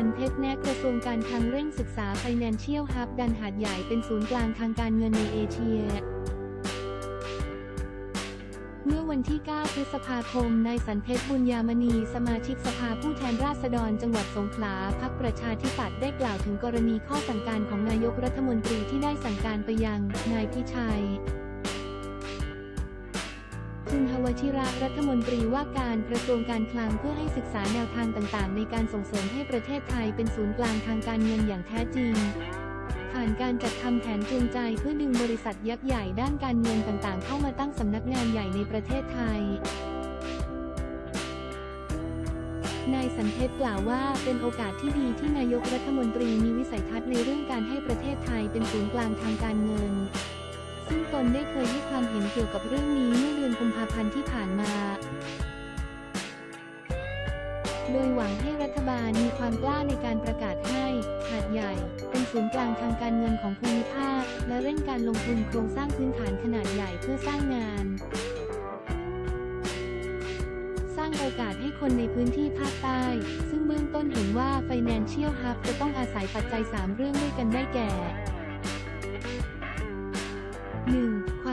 สันเพชรแนะกระทรวงการคลังเร่งศึกษา Financial Hub ดันหาดใหญ่เป็นศูนย์กลางทางการเงินในเอเชีย เมื่อวันที่ 9 พฤษภาคม นายสันเพชรบุญญามณี สมาชิกสภาผู้แทนราษฎรจังหวัดสงขลาพักประชาธิปัตย์ได้กล่าวถึงกรณีข้อสั่งการของนายกรัฐมนตรีที่ได้สั่งการไปยัง นายพิชัย คุณหวชิระรัฐมนตรีว่าการกระทรวงการคลังเพื่อให้ศึกษาแนวทางต่างๆ ในการส่งเสริมให้ประเทศไทยเป็นศูนย์กลางทางการเงินอย่างแท้จริง ผ่านการจัดทำแผนจูงใจเพื่อดึงบริษัทยักษ์ใหญ่ด้านการเงินต่างๆ เข้ามาตั้งสำนักงานใหญ่ในประเทศไทยนายสันเพชรกล่าวว่าเป็นโอกาสที่ดีที่นายกรัฐมนตรีมีวิสัยทัศน์ในเรื่องการให้ประเทศไทยเป็นศูนย์กลางทางการเงิน ซึ่งตนได้เคยให้ความเห็นเกี่ยวกับเรื่องนี้เมื่อเดือนกุมภาพันธ์ที่ผ่านมา โดยหวังให้รัฐบาลมีความกล้าในการประกาศให้หาดใหญ่ เป็นศูนย์กลางทางการเงินของภูมิภาค และเร่งการลงทุนโครงสร้างพื้นฐานขนาดใหญ่เพื่อสร้างงาน สร้างโอกาสให้คนในพื้นที่ภาคใต้ ซึ่งเบื้องต้นเห็นว่า Financial Hub จะต้องอาศัยปัจจัย 3 เรื่องด้วยกันได้แก่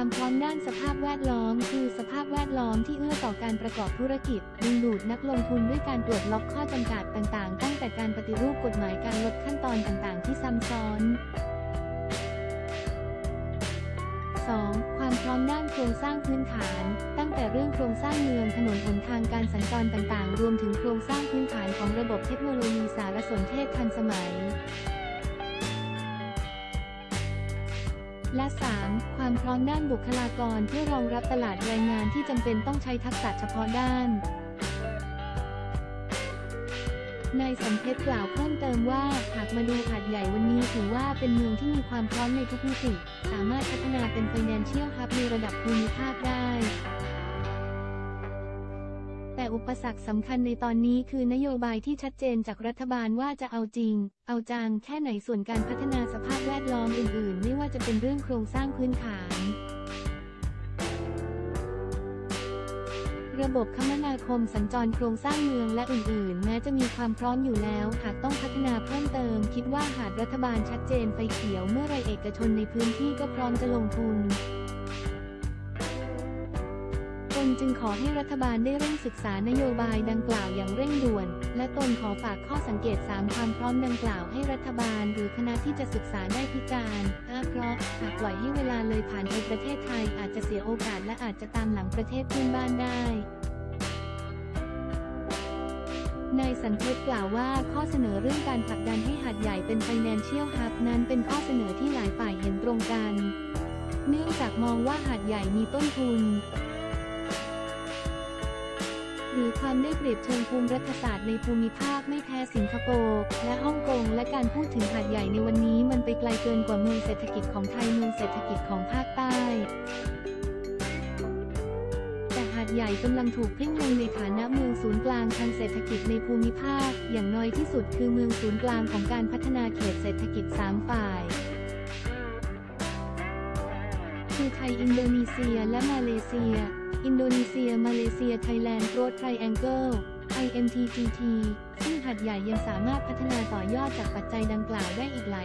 ความพร้อมด้านสภาพแวดล้อม คือสภาพแวดล้อมที่เอื้อต่อการประกอบธุรกิจดึงดูดนักลงทุนด้วยการปลดล็อกข้อจำกัดต่างๆ ตั้งแต่การปฏิรูปกฎหมายการลดขั้นตอนต่างๆ ที่ซ้ำซ้อน 2. ความพร้อมด้านโครงสร้างพื้นฐาน ตั้งแต่เรื่องโครงสร้างเมืองถนนหนทางการสัญจรต่างๆ รวมถึงโครงสร้างพื้นฐานของระบบเทคโนโลยีสารสนเทศทันสมัย และ 3. ความพร้อมด้านบุคลากรเพื่อรองรับตลาดแรงงานที่จำเป็นต้องใช้ทักษะเฉพาะด้านนายสันเพชรกล่าวเพิ่มเติมว่า หากมาดูหาดใหญ่วันนี้ถือว่าเป็นเมืองที่มีความพร้อมในทุกมิติ สามารถพัฒนาเป็น Financial Hub ในระดับภูมิภาคได้ แต่อุปสรรคสำคัญในตอนนี้คือนโยบายที่ชัดเจนจากรัฐบาลว่าจะเอาจริง เอาจังแค่ไหนส่วนการพัฒนาสภาพแวดล้อมอื่นๆไม่ ว่าจะเป็นเรื่องโครงสร้างพื้นฐาน ระบบคมนาคมสัญจรโครงสร้างเมืองและอื่นๆ แม้จะมีความพร้อมอยู่แล้ว หากต้องพัฒนาเพิ่มเติม คิดว่าหากรัฐบาลชัดเจนไฟเขียวเมื่อไรเอกชนในพื้นที่ก็พร้อมจะลงทุน นจึงขอให้รัฐบาลได้เร่งศึกษานโยบายดังกล่าวอย่างเร่งด่วน และตนขอฝากข้อสังเกต 3 ความพร้อมดังกล่าวให้รัฐบาล หรือคณะที่จะศึกษาได้พิจารณาเพราะหากปล่อยให้เวลาเลยผ่านไปประเทศไทยอาจจะเสียโอกาสและอาจจะตามหลังประเทศเพื่อนบ้านได้นายสันเพชรกล่าวว่าข้อเสนอเรื่องการผลักดันให้หาดใหญ่เป็น Financial Hub นั้นเป็นข้อเสนอที่หลายฝ่ายเห็นตรงกัน เนื่องจากมองว่าหาดใหญ่มีต้นทุน หรือความได้เปรียบเชิงภูมิรัฐศาสตร์ในภูมิภาคไม่แพ้สิงคโปร์และฮ่องกงและการพูดถึงหาดใหญ่ในวันนี้มันไปไกลเกินกว่าเมืองเศรษฐกิจของไทยเมืองเศรษฐกิจของภาคใต้แต่หาดใหญ่กำลังถูกเพ่งเล็งในฐานะเมืองศูนย์กลางทางเศรษฐกิจในภูมิภาค อย่างน้อยที่สุดคือเมืองศูนย์กลางของการพัฒนาเขตเศรษฐกิจ 3 ฝ่าย คือไทย อินโดนีเซีย และมาเลเซีย อินโดนีเซีย มาเลเซีย ไทยแลนด์โรดไทรแองเกิล IMTPT ซึ่งหัดใหญ่ยังสามารถพัฒนาต่อยอดจากปัจจัยดังกล่าวได้อีกหลาย